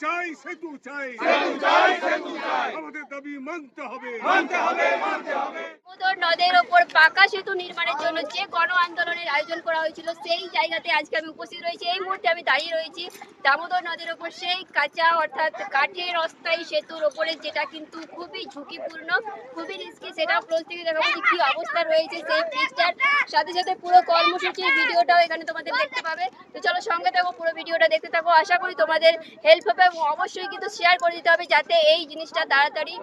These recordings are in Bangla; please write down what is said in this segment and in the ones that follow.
চাই সেতু চাই সেতু চাই সেতু চাই আমাদের দাবি মানতে হবে মানতে হবে মানতে হবে দামোদর নদের ওপর পাকা সেতু নির্মাণের জন্য যে গণ আন্দোলনের আয়োজন করা হয়েছিল, সেই জায়গাতে আজকে আমি উপস্থিত রয়েছি। এই মুহূর্তে আমি দাঁড়িয়ে রয়েছি দামোদর নদের ওপর। সেই কাঁচা অর্থাৎ কাঠের অস্থায়ী সেতুর ওপরে, যেটা কিন্তু খুবই ঝুঁকিপূর্ণ, খুবই রিস্কি সেটা ক্লোজ থেকে দেখাবো অবস্থা রয়েছে, সেই ব্রিজটার সাথে সাথে পুরো কর্মসূচির ভিডিওটাও এখানে তোমাদের দেখতে পাবে। তো চলো সঙ্গে থাকো, পুরো ভিডিওটা দেখতে থাকো। আশা করি তোমাদের হেল্প হবে এবং অবশ্যই কিন্তু শেয়ার করে দিতে হবে যাতে এই জিনিসটা তাড়াতাড়ি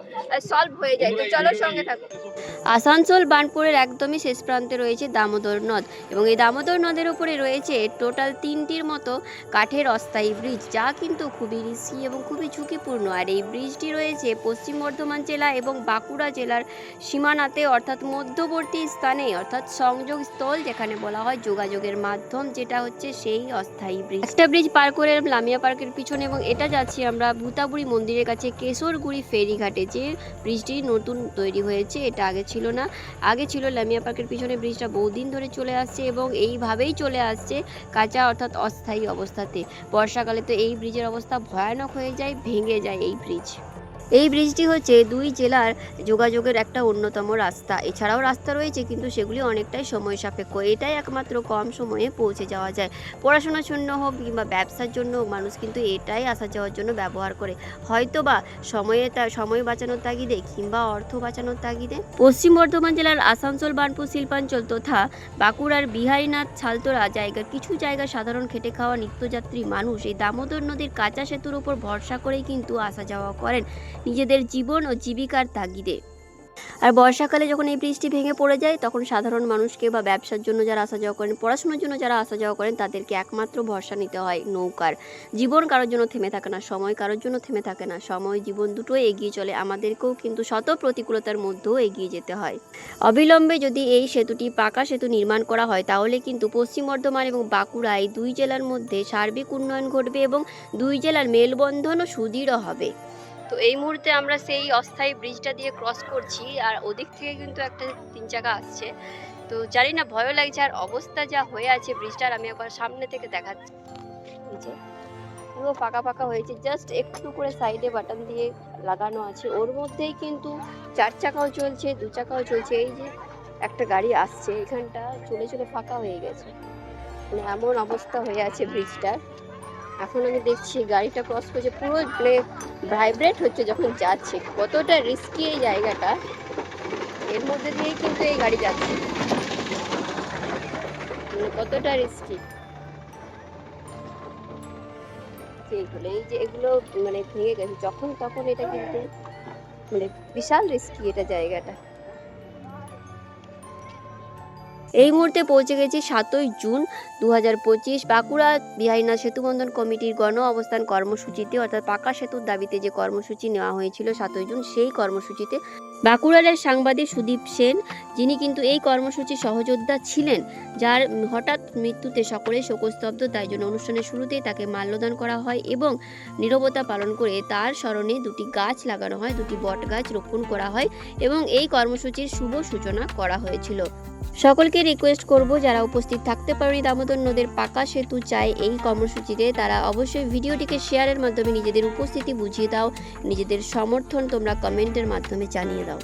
সলভ হয়ে যায়। তো চলো সঙ্গে থাকো। আসানসোল, বার্নপুরের একদমই শেষ প্রান্তে রয়েছে দামোদর নদ এবং এই দামোদর নদের উপরে রয়েছে টোটাল তিনটির মতো কাঠের অস্থায়ী ব্রিজ, যা কিন্তু খুবই রিস্কি এবং খুবই ঝুঁকিপূর্ণ। আর এই ব্রিজটি রয়েছে পশ্চিম বর্ধমান জেলা এবং বাঁকুড়া জেলার সীমানাতে, অর্থাৎ মধ্যবর্তী স্থানে, অর্থাৎ সংযোগ স্থল যেখানে বলা হয় যোগাযোগের মাধ্যম, যেটা হচ্ছে সেই অস্থায়ী ব্রিজ। একটা ব্রিজ পার করে লামিয়া পার্কের পিছনে এবং এটা যাচ্ছি আমরা ভূতাবুড়ি মন্দিরের কাছে, কেশরগুড়ি ফেরিঘাটে, যে ব্রিজটি নতুন তৈরি হয়েছে, এটা আগে ছিল না আগে ছিল লামিয়া পার্কের পিছনে ব্রিজটা বহুদিন ধরে চলে আসছে এবং এইভাবেই চলে আসছে কাঁচা অর্থাৎ অস্থায়ী অবস্থাতে। বর্ষাকালে তো এই ব্রিজের অবস্থা ভয়ানক হয়ে যায়, ভেঙে যায় এই ব্রিজ। এই ব্রিজটি হচ্ছে দুই জেলার যোগাযোগের একটা অন্যতম রাস্তা। এছাড়াও রাস্তা রয়েছে, কিন্তু সেগুলি অনেকটাই সময় সাপেক্ষ। এটাই একমাত্র কম সময়ে পৌঁছে যাওয়া যায়। পড়াশোনার জন্য হোক কিংবা ব্যবসার জন্য মানুষ কিন্তু এটাই আসা যাওয়ার জন্য ব্যবহার করে। হয়তো বা সময়ে তা, সময় বাঁচানোর তাগিদে কিংবা অর্থ বাঁচানোর তাগিদে পশ্চিম বর্ধমান জেলার আসানসোল, বার্নপুর, শিল্পাঞ্চল তথা বাঁকুড়ার বিহারীনাথ ছালতোরা জায়গার কিছু জায়গা সাধারণ খেটে খাওয়া নিত্যযাত্রী মানুষ এই দামোদর নদীর কাঁচা সেতুর উপর ভরসা করেই কিন্তু আসা যাওয়া করেন। নিজেদের জীবন ও জীবিকার তাগিদে। আর বর্ষাকালে যখন এই বৃষ্টি ভেঙে পড়ে যায়, তখন সাধারণ মানুষকে বা ব্যবসার জন্য যারা আসা যাওয়া করেন, পড়াশোনার জন্য যারা আসা যাওয়া করেন, তাদেরকে একমাত্র ভরসা নিতে হয় নৌকার। জীবন কারোর জন্য থেমে থাকে না, সময় কারোর জন্য থেমে থাকে না। সময়, জীবন দুটোই এগিয়ে চলে, আমাদেরকেও কিন্তু শত প্রতিকূলতার মধ্যেও এগিয়ে যেতে হয়। অবিলম্বে যদি এই সেতুটি পাকা সেতু নির্মাণ করা হয়, তাহলে কিন্তু পশ্চিম বর্ধমান এবং বাঁকুড়া এই দুই জেলার মধ্যে সার্বিক উন্নয়ন ঘটবে এবং দুই জেলার মেলবন্ধনও সুদৃঢ় হবে। তো এই মুহূর্তে আমরা সেই অস্থায়ী ব্রিজটা দিয়ে ক্রস করছি আর ওদিক থেকে কিন্তু একটা তিন চাকা আসছে। তো জানি না, ভয়ও লাগছে আর অবস্থা যা হয়ে আছে ব্রিজটার আমি একবার সামনে থেকে দেখাচ্ছি যে পুরো ফাঁকা ফাঁকা হয়েছে। জাস্ট একটু করে সাইডে বাটন দিয়ে লাগানো আছে। ওর মধ্যেই কিন্তু চার চাকাও চলছে, দু চাকাও চলছে। এই যে একটা গাড়ি আসছে, এখানটা চলে চলে ফাঁকা হয়ে গেছে। মানে এমন অবস্থা হয়ে আছে ব্রিজটার এখন আমি দেখছি গাড়িটা ক্রস করছে, পুরো মানে ভাইব্রেট হচ্ছে যখন যাচ্ছে। কতটা রিস্কি এই জায়গাটা। এর মধ্যে দিয়ে কিন্তু এই গাড়ি যাচ্ছে। মানে কতটা রিস্কি এইগুলো এই যে এগুলো মানে ভেঙে গেছে। যখন তখন এটা কিন্তু মানে বিশাল রিস্কি এটা জায়গাটা। এই মুহূর্তে পৌঁছে গেছি সাতই জুন দু হাজার পঁচিশ বাঁকুড়া বিহারীনাথ সেতুবন্ধন কমিটির গণ অবস্থান কর্মসূচিতে, অর্থাৎ পাকা সেতুর দাবিতে যে কর্মসূচি নেওয়া হয়েছিল সাতই জুন, সেই কর্মসূচিতে বাঁকুড়ার সাংবাদিক সুদীপ সেন, যিনি কিন্তু এই কর্মসূচির সহযোদ্ধা ছিলেন, যার হঠাৎ মৃত্যুতে সকলে শোকস্তব্ধ, তাই জন্য অনুষ্ঠানের শুরুতেই তাকে মাল্যদান করা হয় এবং নীরবতা পালন করে তার স্মরণে দুটি গাছ লাগানো হয়, দুটি বট গাছ রোপণ করা হয় এবং এই কর্মসূচির শুভ সূচনা করা হয়েছিল। সকলকে রিকোয়েস্ট করব যারা উপস্থিত থাকতে পারেনি দামোদর নদের পাকা সেতু চায় এই কর্মসূচিতে, তারা অবশ্যই ভিডিওটিকে শেয়ারের মাধ্যমে নিজেদের উপস্থিতি বুঝিয়ে দাও, নিজেদের সমর্থন তোমরা কমেন্টের মাধ্যমে জানিয়ে দাও।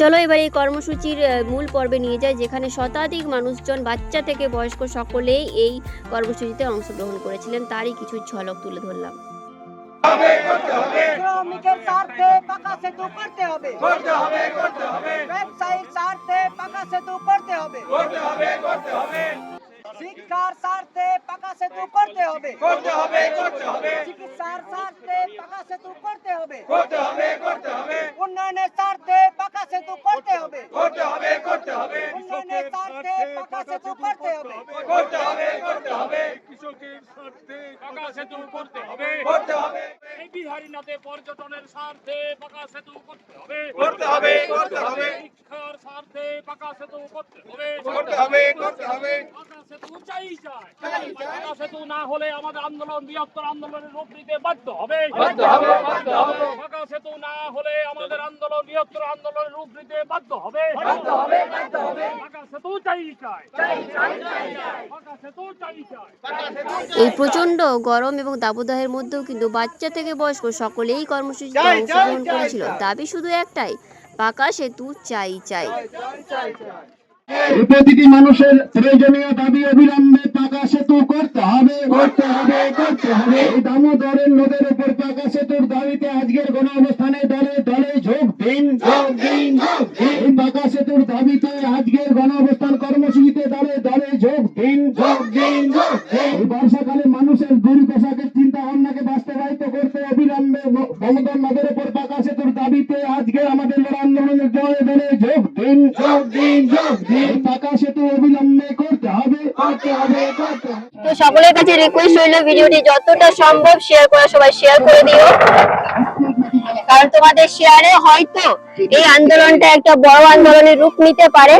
চলো এবার এই কর্মসূচির মূল পর্বে নিয়ে যায় যেখানে শতাধিক মানুষজন, বাচ্চা থেকে বয়স্ক সকলেই এই কর্মসূচিতে অংশগ্রহণ করেছিলেন, তারই কিছু ঝলক তুলে ধরলাম। শ্রমিকের স্বার্থে পাকা সেতু করতে হবে করতে হবে করতে হবে ব্যবসায়ীর স্বার্থে পাকা সেতু করতে হবে করতে হবে করতে হবে শিক্ষার স্বার্থে পাকা সেতু করতে হবে করতে হবে করতে হবে চিকিৎসার স্বার্থে পাকা সেতু করতে হবে করতে হবে করতে হবে উন্নয়নের স্বার্থে পাকা সেতু করতে হবে করতে হবে করতে হবে উন্নয়নের স্বার্থে পাকা সেতু করতে হবে করতে হবে করতে হবে কৃষকের স্বার্থে পাকা সেতু করতে হবে করতে হবে এই বিহারীনাথে পর্যটনের স্বার্থে পাকা সেতু করতে হবে। করতে হবে করতে হবে। শিক্ষার স্বার্থে পাকা সেতু করতে হবে। করতে হবে করতে হবে। পাকা সেতু চাই চাই। পাকা সেতু না হলে আমাদের আন্দোলন বৃহত্তর আন্দোলনের রূপ নিতে বাধ্য হবে। বাধ্য হবে, বাধ্য হবে। পাকা সেতু না হলে আমাদের আন্দোলন বৃহত্তর আন্দোলনের রূপ নিতে বাধ্য হবে। বাধ্য হবে বাধ্য এই প্রচণ্ড গরম এবং দাবদাহের মধ্যেও কিন্তু বাচ্চা থেকে বয়স্ক সকলেই কর্মসূচিতে অংশগ্রহণ করেছিল। দাবি শুধু একটাই পাকা সেতু চাই চাই। প্রতিটি মানুষের প্রয়োজনীয় দাবি অবিলম্বে পাকা সেতু করতে হবে করতে হবে করতে হবে। দামোদরের নদের উপর পাকা সেতুর দাবিতে আজকের গণ অবস্থানে দলে দলে যোগ দিন যোগ দিন যোগ দিন। পাকা সেতুর দাবিতে আজকের গণ অবিলম্বে মমতার দামোদর নদের উপর তোর দাবিতে আজকে আমাদের আন্দোলনের জয় দলে যোগ দিন। যোগ দিন যোগ দিন। পাকা অবিলম্বে করতে হবে। করতে হবে করতে হবে। তো সকলের কাছে রিকোয়েস্ট রইল ভিডিওটি যতটা সম্ভব শেয়ার করা সবাই শেয়ার করে দিও। কারণ তোমাদের শেয়ারে হয়তো এই আন্দোলনটা একটা বড় আন্দোলনের রূপ নিতে পারে।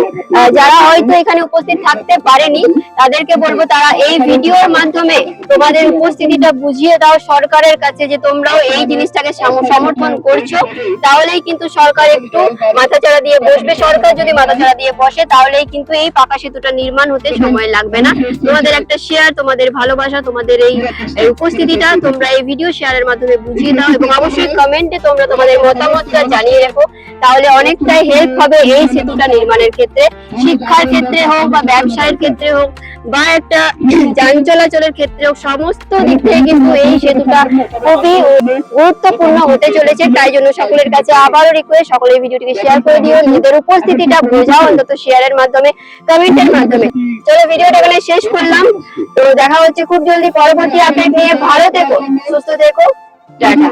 যারা হয়তো এখানে উপস্থিত থাকতে পারেনি, তাদেরকে বলব তারা এই ভিডিওর মাধ্যমে তোমাদের উপস্থিতিটা বুঝিয়ে দাও সরকারের কাছে যে তোমরাও এই জিনিসটাকে সমর্থন করছ। তাহলেই কিন্তু সরকার একটু মাথাচাড়া দিয়ে বসবে। সরকার যদি মাথাচাড়া দিয়ে বসে, তাহলেই কিন্তু এই পাকা সেতুটা নির্মাণ হতে সময় লাগবে না। তোমাদের একটা শেয়ার তোমাদের ভালোবাসা, তোমাদের এই উপস্থিতিটা তোমরা এই ভিডিও শেয়ারের মাধ্যমে বুঝিয়ে দাও এবং অবশ্যই কমেন্টে তোমরা তোমাদের মতামতটা জানিয়ে রেখো। তাহলে অনেকটাই হেল্প হবে এই সেতুটা নির্মাণের ক্ষেত্রে, শিক্ষার ক্ষেত্রে হোক বা ব্যবসায়ের ক্ষেত্রে হোক বা একটা যান চলাচলের ক্ষেত্রে হোক সমস্ত দিক থেকে কিন্তু এই সেতুটা খুবই গুরুত্বপূর্ণ হতে চলেছে। তাই জন্য সকলের কাছে আবারও রিকোয়েস্ট সকলে এই ভিডিওটিকে শেয়ার করে দিও। নিজেদের উপস্থিতিটা বোঝাও, অন্তত শেয়ারের মাধ্যমে কমেন্টের মাধ্যমে। চলো ভিডিওটা এখানে শেষ করলাম। তো দেখা হচ্ছে খুব জলদি পরবর্তী আপডেট নিয়ে। ভালো থেকো, সুস্থ থেকো। টাটা।